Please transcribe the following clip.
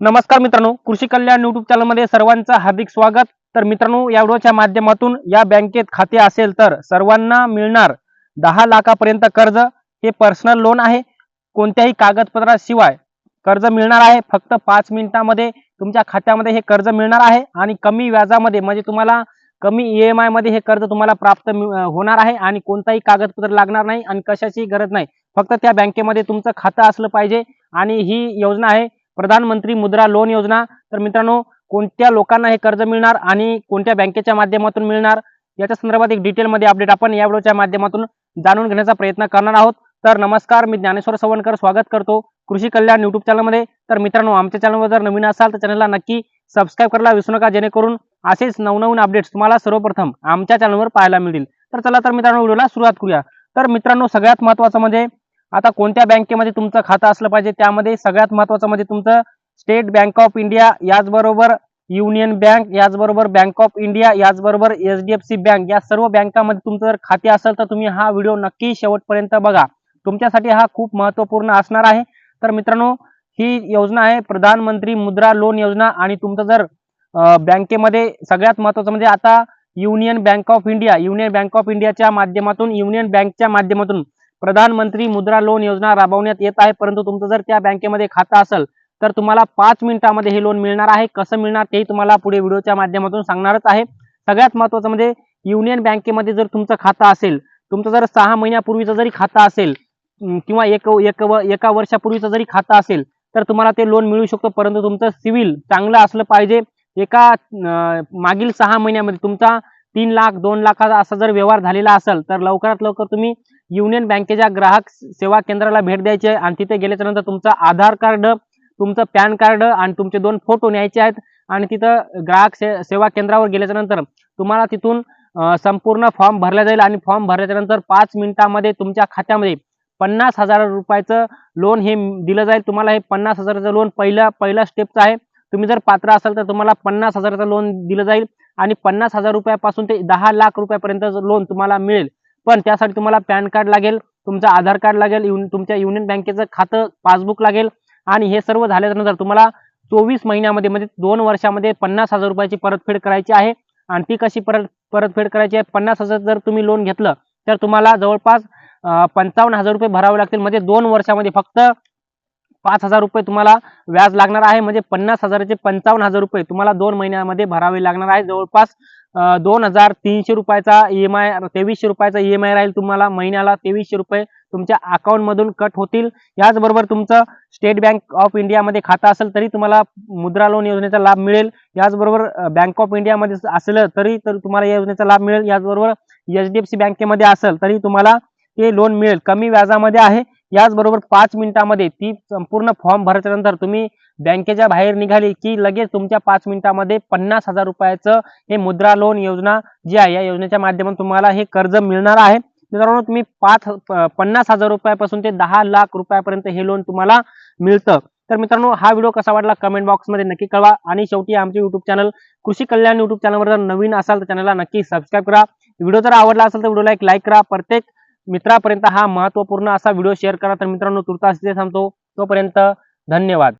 नमस्कार मित्रांनो कृषी कल्याण युट्यूब चॅनलमध्ये सर्वांचं हार्दिक स्वागत. तर मित्रांनो या व्हिडिओच्या माध्यमातून या बँकेत खाते असेल तर सर्वांना मिळणार दहा लाखापर्यंत कर्ज. हे पर्सनल लोन आहे. कोणत्याही कागदपत्राशिवाय कर्ज मिळणार आहे. फक्त पाच मिनिटामध्ये तुमच्या खात्यामध्ये हे कर्ज मिळणार आहे. आणि कमी व्याजामध्ये म्हणजे तुम्हाला कमी ई एम आयमध्ये हे कर्ज तुम्हाला प्राप्त होणार आहे. आणि कोणताही कागदपत्र लागणार नाही आणि कशाची गरज नाही. फक्त त्या बँकेमध्ये तुमचं खातं असलं पाहिजे. आणि ही योजना आहे प्रधानमंत्री मुद्रा लोन योजना. तर मित्रांनो कोणत्या लोकांना हे कर्ज मिळणार आणि कोणत्या बँकेच्या माध्यमातून मिळणार? याच्या संदर्भात एक डिटेलमध्ये अपडेट आपण या व्हिडिओच्या माध्यमातून जाणून घेण्याचा प्रयत्न करणार आहोत. तर नमस्कार मी ज्ञानेश्वर सवणकर स्वागत करतो कृषी कल्याण युट्यूब चॅनलमध्ये तर मित्रांनो आमच्या चॅनलवर जर नवीन असाल तर चॅनलला नक्की सबस्क्राईब करायला विसरू नका जेणेकरून असेच नवनवीन अपडेट्स तुम्हाला सर्वप्रथम आमच्या चॅनलवर पाहायला मिळतील. तर चला तर मित्रांनो व्हिडिओला सुरुवात करूया. तर मित्रांनो सगळ्यात महत्त्वाचं म्हणजे आता कोणत्या बँकेमध्ये तुमचं खातं असलं पाहिजे त्यामध्ये सगळ्यात महत्त्वाचं म्हणजे तुमचं स्टेट बँक ऑफ इंडिया याचबरोबर युनियन बँक याचबरोबर बँक ऑफ इंडिया याचबरोबर H D F C bank या सर्व बँकामध्ये तुमचं जर खाते असेल तर तुम्ही हा व्हिडिओ नक्की शेवटपर्यंत बघा. तुमच्यासाठी हा खूप महत्त्वपूर्ण असणार आहे. तर मित्रांनो ही योजना आहे प्रधानमंत्री मुद्रा लोन योजना आणि तुमचं जर बँकेमध्ये सगळ्यात महत्वाचं म्हणजे आता Union Bank of India Union Bank of इंडियाच्या माध्यमातून युनियन बँकच्या माध्यमातून प्रधानमंत्री मुद्रा लोन योजना राबवण्यात येत आहे. परंतु तुमचं जर त्या बँकेमध्ये खातं असेल तर तुम्हाला पाच मिनिटामध्ये हे लोन मिळणार आहे. कसं मिळणार तेही तुम्हाला पुढे व्हिडिओच्या माध्यमातून सांगणारच आहे. सगळ्यात महत्त्वाचं म्हणजे युनियन बँकेमध्ये जर तुमचं खातं असेल तुमचं जर सहा महिन्यापूर्वीचं जरी खातं असेल किंवा एक एक व- एका वर्षापूर्वीचं जरी खातं असेल तर तुम्हाला ते लोन मिळू शकतो. परंतु तुमचं सिव्हिल चांगलं असलं पाहिजे. एका मागील सहा महिन्यामध्ये तुमचा तीन लाख दोन लाखाचा असा जर व्यवहार झालेला असेल तर लवकरात लवकर तुम्ही युनियन बँकेच्या ग्राहक सेवा केंद्राला भेट द्यायची आहे. आणि तिथे गेल्याच्यानंतर तुमचं आधार कार्ड तुमचं पॅन कार्ड आणि तुमचे दोन फोटो न्यायचे आहेत. आणि तिथं ग्राहक से सेवा केंद्रावर गेल्याच्यानंतर तुम्हाला तिथून संपूर्ण फॉर्म भरला जाईल. आणि फॉर्म भरल्याच्या नंतर पाच मिनिटामध्ये तुमच्या खात्यामध्ये पन्नास हजार रुपयाचं लोन हे दिलं जाईल. तुम्हाला हे पन्नास हजाराचं लोन पहिलं पहिला स्टेपचं आहे. तुम्ही जर पात्र असाल तर तुम्हाला पन्नास हजाराचं लोन दिलं जाईल. आणि पन्नास हजार रुपयापासून ते दहा लाख रुपयापर्यंत लोन तुम्हाला मिळेल. पण त्यासाठी तुम्हाला पॅन कार्ड लागेल तुमचं आधार कार्ड लागेल युन- तुमच्या युनियन बँकेचं खातं पासबुक लागेल आणि हे सर्व झाल्यानंतर तुम्हाला चोवीस महिन्यामध्ये म्हणजे दोन वर्षामध्ये पन्नास हजार रुपयाची परतफेड करायची आहे. आणि ती कशी परत परतफेड करायची आहे? पन्नास हजार जर तुम्ही लोन घेतलं तर तुम्हाला जवळपास पंचावन्न हजार रुपये भरावे लागतील. म्हणजे दोन वर्षामध्ये फक्त पाच हजार रुपये तुम्हाला व्याज लागणार आहे. म्हणजे पन्नास हजाराचे पंचावन्न हजार रुपये तुम्हाला दोन महिन्यामध्ये भरावे लागणार आहे. जवळपास दोन हजार तीनशे रुपयाचा ई एम आय तेवीसशे रुपयाचा ई एम आय राहील तुम्हाला महिन्याला. तेवीसशे रुपये तुमच्या अकाउंट मधून कट होतील. याचबरोबर तुमचं स्टेट बँक ऑफ इंडियामध्ये खातं असेल तरी तुम्हाला मुद्रा लोन योजनेचा लाभ मिळेल. याचबरोबर बँक ऑफ इंडियामध्ये असलं तरी तर तुम्हाला या योजनेचा लाभ मिळेल. याचबरोबर एच डी एफ सी बँकेमध्ये असेल तरी तुम्हाला ते लोन मिळेल. कमी व्याजामध्ये आहे. याचबरोबर पाच मिनिटामध्ये ती संपूर्ण फॉर्म भरल्यानंतर नंतर तुम्ही बँकेच्या बाहेर निघाली की लगेच तुमच्या पाच मिनिटामध्ये पन्नास हजार रुपयाचं हे मुद्रा लोन योजना जी आहे या योजनेच्या माध्यमातून तुम्हाला हे कर्ज मिळणार आहे. मित्रांनो तुम्ही पाच पन्नास हजार रुपयापासून ते दहा लाख रुपयापर्यंत हे लोन तुम्हाला मिळतं. तर मित्रांनो हा व्हिडिओ कसा वाटला कमेंट बॉक्समध्ये नक्की कळवा आणि शेवटी आमचे युट्यूब चॅनल कृषी कल्याण युट्यूब चॅनलवर जर नवीन असाल तर चॅनलला नक्की सबस्क्राईब करा. व्हिडिओ जर आवडला असेल तर व्हिडिओला एक लाईक करा. प्रत्येक मित्रापर्यंत हा महत्त्वपूर्ण असा व्हिडिओ शेअर करा. तर मित्रांनो तुर्तास इथे थांबतो. तोपर्यंत धन्यवाद.